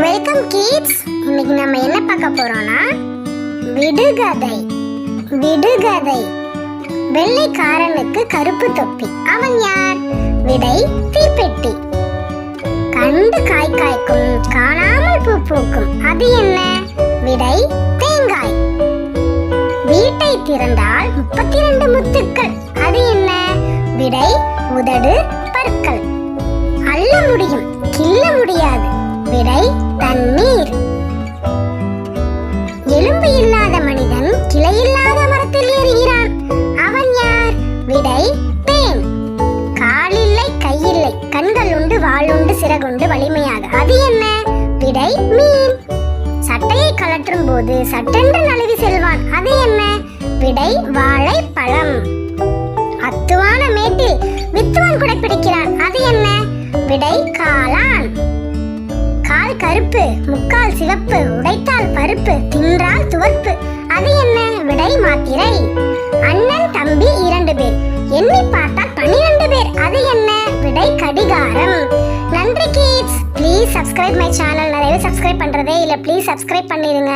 Welcome kids இன்னைக்கு நம்ம என்ன பார்க்க போறோம்னா விடுகதை. விடுகதை. வெள்ளைக்காரனுக்கு கருப்பு தொப்பி. அவன் யார்? விடை தீப்பெட்டி. கண்டு காய் காய்க்கும் காணாமல் பூ பூக்கும். அது என்ன? விடை தேங்காய். வீட்டை திறந்தால் முப்பத்தி ரெண்டு முத்துக்கள். அது என்ன? விடை உதடு பற்கள். அள்ள முடியும். வாளுண்டு சிறகுண்டு வலிமையாக. அது என்ன? விடை மீன். சட்டையை கலற்றும் போது சட்டென்று நழுவி செல்வான். அது என்ன? விடை பழம். அத்துவான மேட்டில் வித்துவான் குடை பிடிக்கிறான். அது என்ன? விடை காளான். கால் கருப்பு முக்கால் சிவப்பு உடைத்தால் பருப்பு தின்றால் துவர்ப்பு. அது என்ன? விடை மாத்திரை. அண்ணன் தம்பி இரண்டு பேர். எண்ணி பார்த்தால் மை சேனல் நிறைய சப்ஸ்கிரைப் பண்ணுறது இல்லை. ப்ளீஸ் சப்ஸ்கிரைப் பண்ணிடுங்க